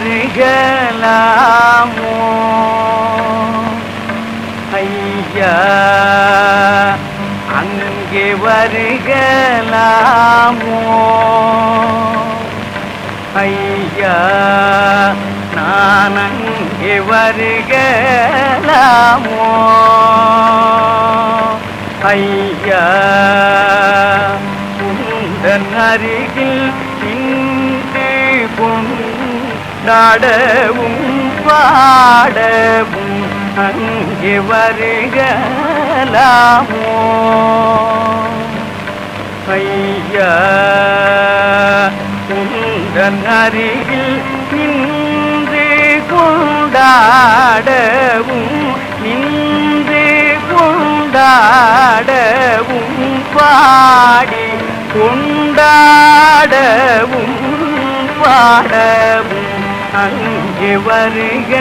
வருகலாமோ? ஐயா அங்கே வருகலாமோ? ஐயா நான் அங்கே வருகலாமோ? ஐயா உந்தன் அருகில் கொண்டாடவும் பாடவும் அங்கே வருகலாமோ? ஐயா உந்தன் அருகில் நின்று கொண்டாடவும் நின்று கொண்டாடவும் பாடி கொண்டாடவும் பாடவும் அங்கே வருகலாமோ?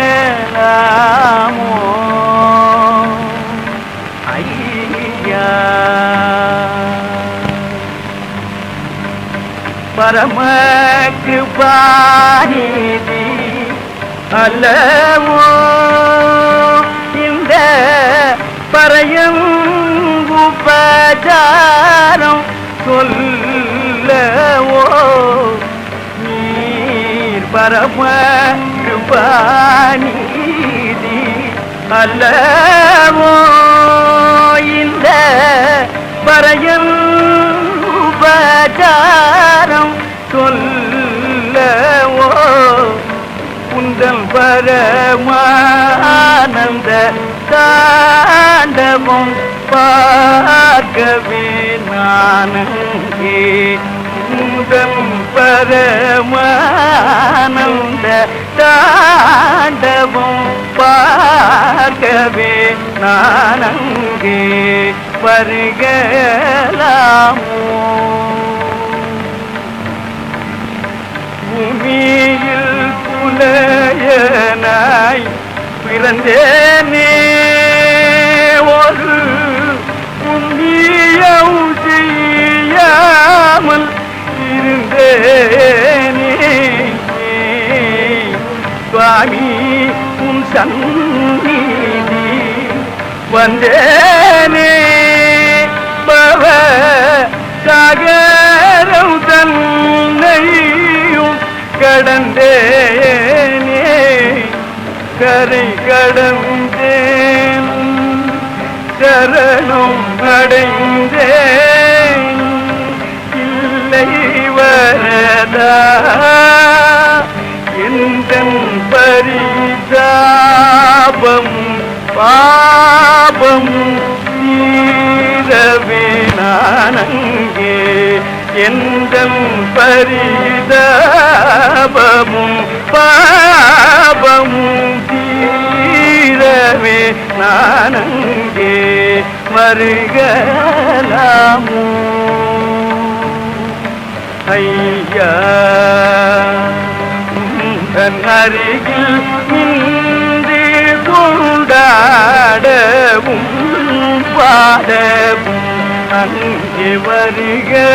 ஐயா. பரம கிருபாநிதி அல்லவோ? இந்த பறையும் உபஜாரம் சொல்லவோ? பரம கிருபாநீதி அல்லவோ இந்த பறையும் உபச்சாரம் சொல்லவோ? குந்தல் பரமானந்த தாண்டவம் பார்க்கவே நானே முதல் பரமானந்த தாண்டவம் பார்க்கவே நானங்கே வருகலாமோ. பூமியில் புலையனாய் பிறந்தேனே. சுவாமி உன் சந்நிதி வந்தேனே. பவ சாகரம் தன்னையும் கடந்தேனே. கரை கடந்தேன் சரணம் அடைந்தேன். பாபம் தீரவே நானங்கே எந்த பரிதாபமும் பாபமும் தீரவே நானங்கே மருகலாமோ ஐயா அருகில் நின்று பாடவும் அங்கே வருகலாமோ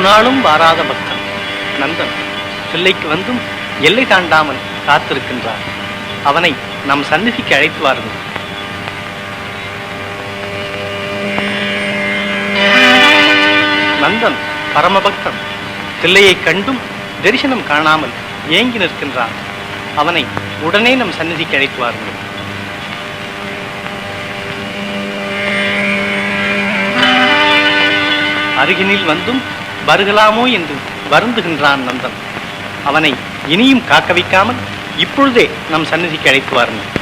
ஒரு நாளும் வாராத பக்தன். நந்தன் பிள்ளைக்கு வந்தும் எல்லை தாண்டாமல் காத்திருக்கின்றார். அவனை நம் சந்நிதிக்கு அழைத்து வாருங்கள். நந்தன் பரமபக்தன் பிள்ளையை கண்டும் தரிசனம் காணாமல் ஏங்கி நிற்கின்றான். அவனை உடனே நம் சந்நிதிக்கு அழைத்து வாருங்கள். அருகினில் வந்தும் வருகலாமோ என்று வருந்துகின்றான் நந்தன். அவனை இனியும் காக்க வைக்காமல் இப்பொழுதே நம் சந்நிதிக்கு அழைத்து வாருங்கள்.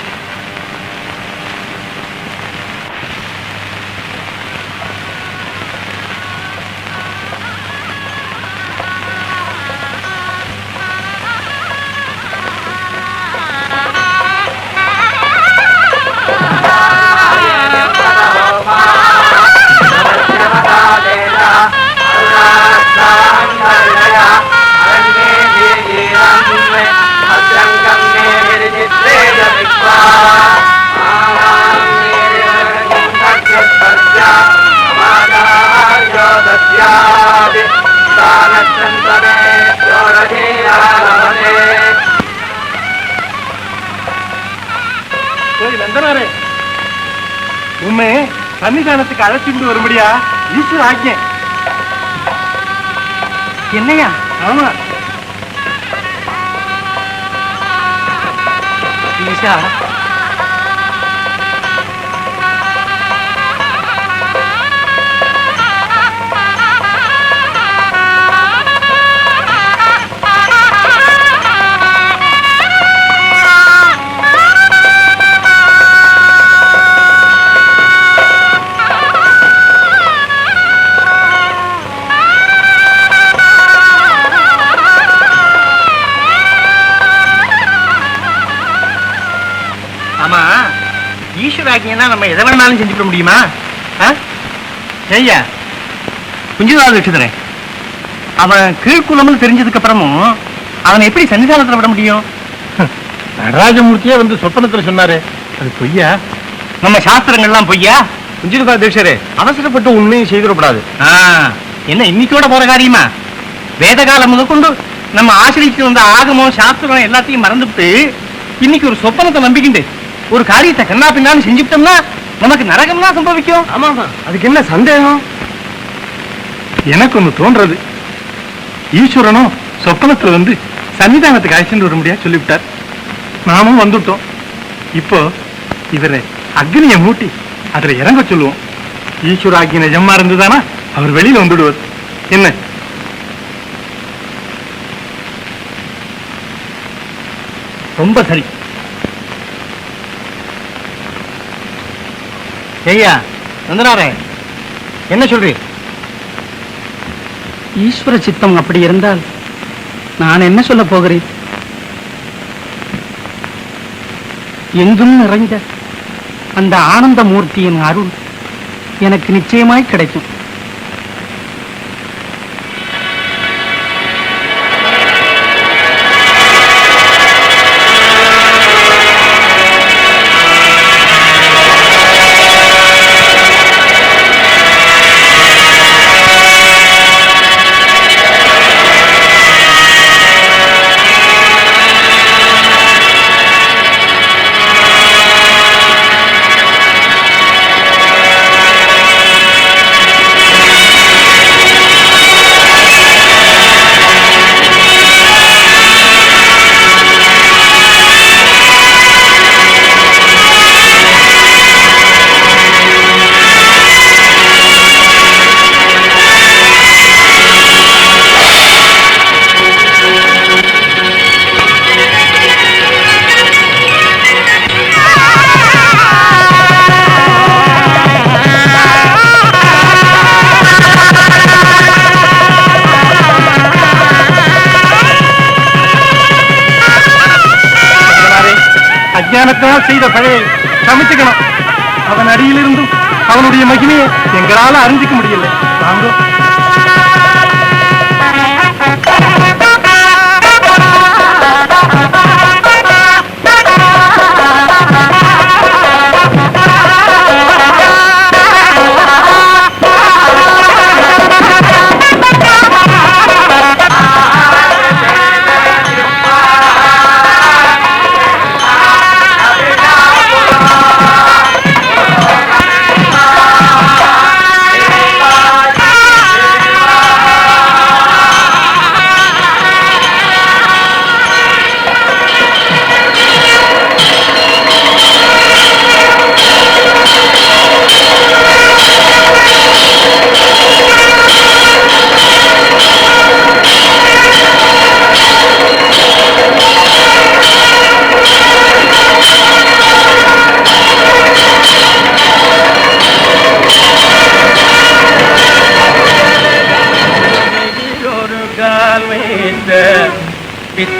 எனக்கு அழைச்சிட்டு வரும்படியா? ஈஸ்வர ஆக்கிய. என்னையா? ஆமா. ஈஷா ஈஸ்வராக்கியனா நம்ம எதை வேணாலும் செஞ்சுக்க முடியுமா? ஆ? ஏய்யா குஞ்சுதால் வச்சுக்கிறேன். அவன் கீழ்குலம்னு தெரிஞ்சதுக்கு அப்புறமும் அவனை எப்படி சன்னிதானத்துல விட முடியும்? நடராஜமூர்த்தியே வந்து சொப்பனத்துல சொன்னாரு. அது பொய்யா? நம்ம சாஸ்திரங்கள்லாம் பொய்யா? குஞ்சிதா தீட்சரே அவசரப்பட்டு உண்மையை செய்திடக்கூடாது. ஆ, என்ன இன்னைக்கோட போற காரியமா? வேத காலம் முதற்கொண்டு நம்ம ஆசிரியத்து வந்த ஆகமம் சாஸ்திரம் எல்லாத்தையும் மறந்துவிட்டு இன்னைக்கு ஒரு சொப்பனத்தை நம்பிக்கிண்டு. ஒரு காரியத்தை கண்ணா பின்னான்னு செஞ்சுட்டோம்னா நமக்கு நரகம் தான் சம்பவிக்கும். ஆமாமா அதுக்கு என்ன சந்தேகம்? எனக்கு ஒண்ணு தோன்றது. ஈஸ்வரனும் சொப்பனத்துல வந்து சன்னிதானத்துக்கு அழைச்சிட்டு வர முடியா சொல்லிவிட்டார். நாமும் வந்துட்டோம். இப்போ இவரை அக்னியை மூட்டி அதுல இறங்க சொல்லுவோம். ஈஸ்வர ஆக்கிய நிஜமா இருந்ததானா? அவர் வெளியில வந்துடுவார். என்ன? ரொம்ப சரி. செய்யா நந்தனாரே என்ன சொல்றீர்? ஈஸ்வர சித்தம் அப்படி இருந்தால் நான் என்ன சொல்ல போகிறேன்? எங்கும் நிறைந்த அந்த ஆனந்த மூர்த்தியின் அருள் எனக்கு நிச்சயமாய் கிடைக்கும். அஜானத்தால் செய்த பழையை சமைச்சுக்கணும். அவன் அடியிலிருந்தும் அவனுடைய மகிமையை எங்களால் அறிஞ்சிக்க முடியல. நாங்களும்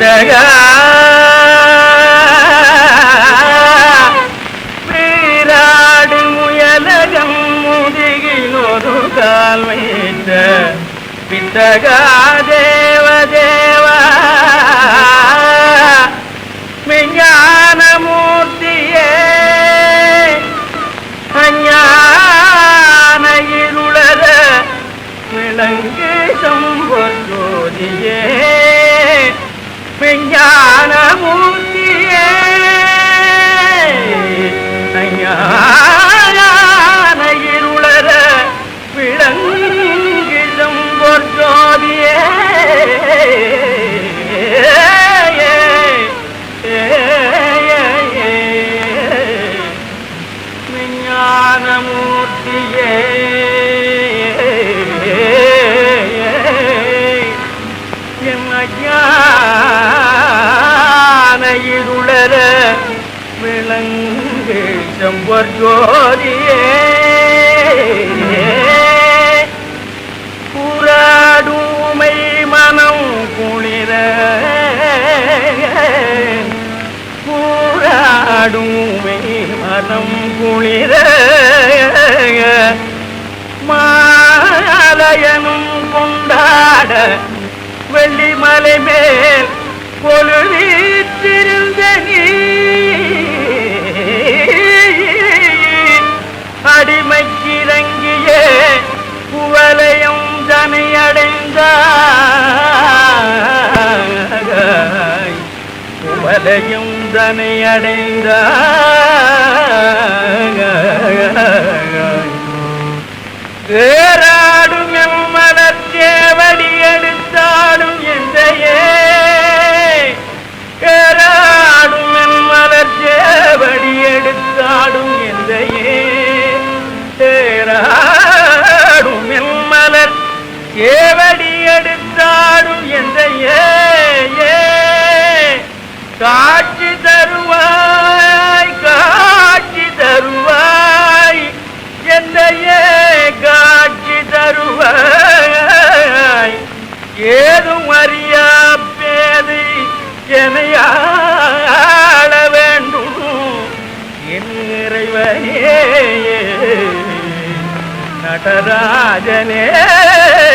பித்தகா வீராடு முயலகம் முதுகிலொரு கால் வைத்த பித்தகா விளங்கு செம்பர் ஜோதியே புறாடுமை மனம் குளிர. பூராடுமை மனம் குளிர. மாலயனும் கொண்டாட வெள்ளிமலை மேல் பொழுவீற்றிருந்த நீ அடிமைக்கிறங்கிய குவலையும் தனையடைந்த குவலையும் தனையடைந்த ஏறாடும் எம் மலர்ச்சேவடி என்றையே எந்தையே. ஏறாடும் என் மலர்ச்சேவடி சேவடி எடுத்தாடும் எந்தையே காட்சி தருவாய் காட்சி தருவாய் என்னையே காட்சி தருவாய்? ஏதும் அறியா பேது என்னையாள வேண்டும். என் இறைவனே நடராஜனே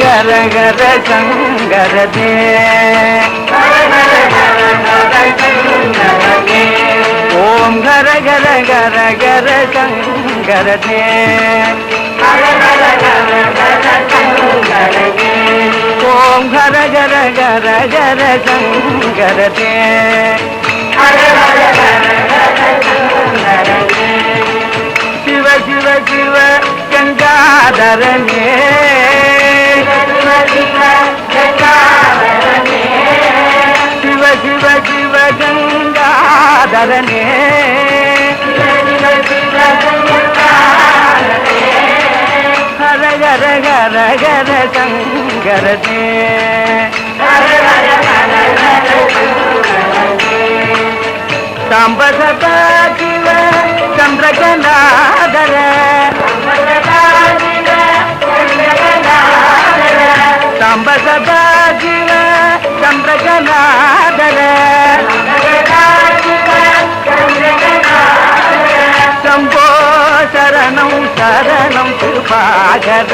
கர கர சங்கரதே. ஓம் கர கர கர கர சங்கரதே. ஓம் கர கர கர கர சங்கரதே. சிவ சிவ சிவ கங்காதரனே சிவ சிவ சிவ கங்காதரனே ஹர ஹர ஹர ஹர சங்கரனே. சாம்ப சிவ சாம்ப சதாஜிவ சந்திரகநாதர. சம்போ சரணம் சரணம் திருபாகர.